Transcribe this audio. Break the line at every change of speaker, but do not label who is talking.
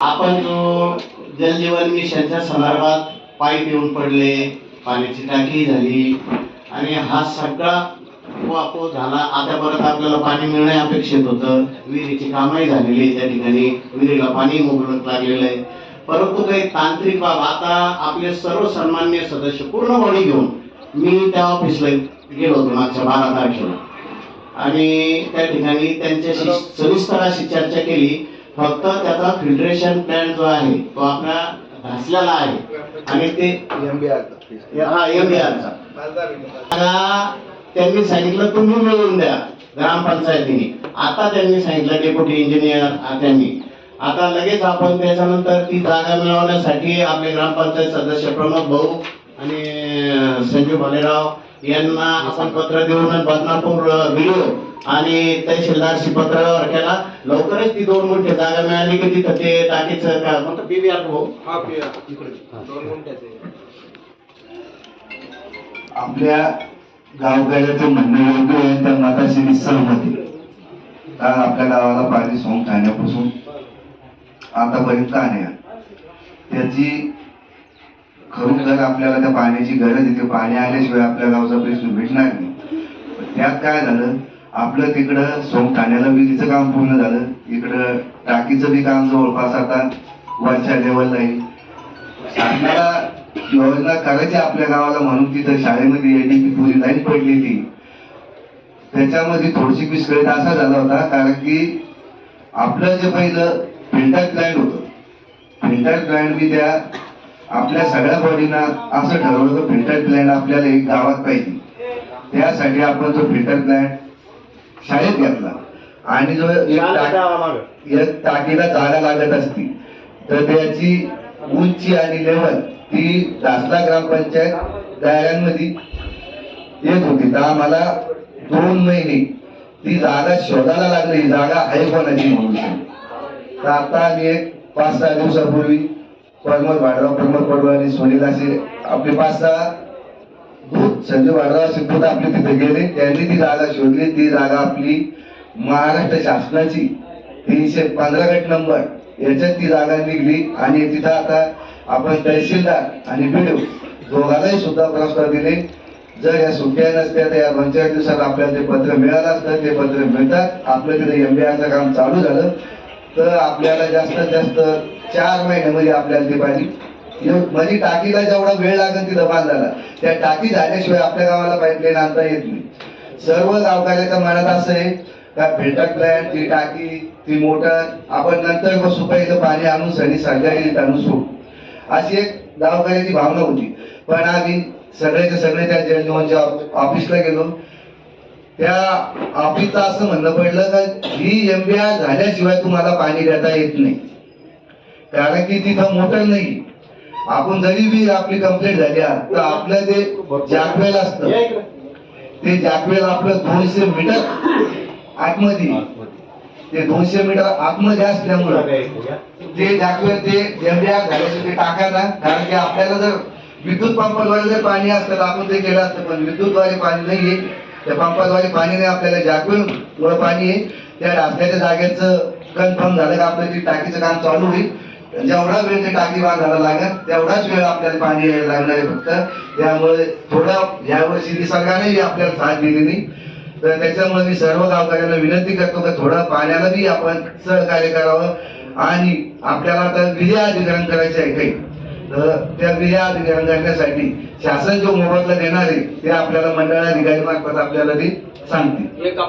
आपण जो जलजीवन मिशनच्या संदर्भात पाईप येऊन पडले पाण्याची टाकी झाली आणि हा सगळा वापो झाला आता परत आपल्याला पाणी मिळणे अपेक्षित होतं. विहिरीची कामही झालेली त्या ठिकाणी. विहिरीला पाणी मुबलक लागलेलं आहे. परंतु काही तांत्रिक बाब आता आपले सर्व सन्मान्य सदस्य पूर्ण बॉडी घेऊन मी त्या ऑफिसला गेलो होतो मागच्या बारा तारखेला. आणि त्या ठिकाणी त्यांच्याशी सविस्तर अशी चर्चा केली. फक्त त्याचा फिल्ट्रेशन प्लॅन जो आहे तो आपल्या घासलेला आहे. आणि ते हा एम त्यांनी सांगितलं तुम्ही मिळवून द्या ग्रामपंचायतीने. आता त्यांनी सांगितलं डेप्युटी इंजिनियर त्यांनी. आता लगेच आपण त्याच्यानंतर ती जागा मिळवण्यासाठी आपले ग्रामपंचायत सदस्य प्रमोद भाऊ आणि अं, संजीव भालेराव यांना आपण पत्र देऊन बदनापूर व्हिडिओ आणि तहसीलदारशी पत्रावर केला. लवकरच ती दोन मोठी जागा मिळाली की तिथं ते टाकीचं काय म्हणतो पीव्हीआर भाऊ.
आपल्या गावकऱ्याचं म्हणणं योग्य आहे त्या मताशी मी सहमत आहे कारण आपल्या गावाला पाणी सोंग खाण्यापासून आतापर्यंत आहे त्याची खरोखर आपल्याला त्या पाण्याची गरज येते पाणी आल्याशिवाय आपल्या गावचा प्रश्न भेटणार नाही. त्यात काय झालं आपलं तिकडं सोम ठाण्याला विहिरीचं काम पूर्ण झालं. इकडं टाकीचं बी काम जवळपास आता वरच्या लेवलला येईल शासनाला योजना करायची आपल्या गावाला म्हणून तिथं शाळेमध्ये एडीपी पुरी लाईन पडलेली. त्याच्यामध्ये थोडीशी विस्कळीत असा झाला होता कारण की आपलं जे पहिलं फिल्टर प्लॅन होतं फिल्टर प्लॅन मी त्या आपल्या सगळ्या बॉडीना असं ठरवलं की फिल्टर प्लॅन आपल्याला एक गावात पाहिजे. त्यासाठी आपण तो फिल्टर प्लॅन शाळेत घेतला. आणि जो एक टाक- एक टाकीला जागा लागत असती तर त्याची उंची आणि लेवल ती दासला ग्रामपंचायत दायऱ्यांमध्ये येत होती. तर आम्हाला दोन महिने ती जागा शोधायला लागली. ही जागा आहे कोणाची म्हणून. तर आता आम्ही एक पाच सहा दिवसापूर्वी प्रमोद भाडराव प्रमोद पडवळ आणि सुनील असे आपले पाच सहा भूत संजय भाडराव असे भूत आपले तिथे गेले. त्यांनी ती जागा शोधली. ती जागा आपली महाराष्ट्र शासनाची. तीनशे पंधरा गट नंबर. याच्यात ती जागा निघली आणि तिथं आता आपण तहसीलदार आणि बीडीओ दोघांनाही सुद्धा पुरस्कार दिले. जर या सुट्ट्या नसत्या तर या पंचायत दिवसात आपल्याला ते पत्र मिळालं असतं ते पत्र मिळतात. आपलं तिथे एम काम चालू झालं. तर आपल्याला जास्तीत जास्त चार महिन्यामध्ये आपल्याला ते पाणी म्हणजे टाकीला जेवढा वेळ लागेल तिथं बांधायला. त्या टाकी झाल्याशिवाय आपल्या गावाला पाईपलाईन आणता येत नाही. सर्व गावकऱ्याच्या मनात असं आहे का फिल्टर प्लॅन ती टाकी ती मोटर आपण नंतर बसू पहिलं पाणी आणून सणी सगळ्या आणून सोडू. अशी एक गावकऱ्याची भावना होती. पण आम्ही सगळेचे सगळे त्या जलजीवनच्या ऑफिसला गेलो. त्या ऑफिसचं असं म्हणणं पडलं का ही एम झाल्याशिवाय तुम्हाला पाणी देता येत नाही. कारण की तिथं मोटर नाही. आपण जरी बी आपली कंप्लेंट झाली तर आपलं जे जागवेल असत ते जागवेल आपलं दोनशे मीटर आतमध्ये. ते दोनशे मीटर आतमध्ये असल्यामुळं ते जागवेल ते एमबीआर झाल्याचे ते टाकायला कारण की आपल्याला जर विद्युत पंपाद्वारे जर पाणी असतं तर आपण ते केलं असतं पण विद्युतद्वारे पाणी नाहीये. त्या पंपाद्वारे पाणी नाही आपल्याला जागवेल मुळे पाणी आहे. त्या रास्त्याच्या जागेचं कन्फर्म झालं का आपलं ती टाकीचं काम चालू होईल. जेवढा वेळ ते टाकी बांधायला लागेल तेवढाच वेळ आपल्याला पाणी यायला लागणार आहे फक्त. त्यामुळे थोडा यावर्षी निसर्गाने आपल्याला साथ दिलेली तर त्याच्यामुळे मी सर्व गावकऱ्यांना विनंती करतो की थोडं पाण्याला बी आपण सहकार्य करावं. आणि आपल्याला आता विजय अधिकरण करायचे आहे काही. तर त्या क्रिया करण्यासाठी शासन जो मोबदला देणार आहे ते आपल्याला मंडळाधिकारी मार्फत आपल्याला ते सांगते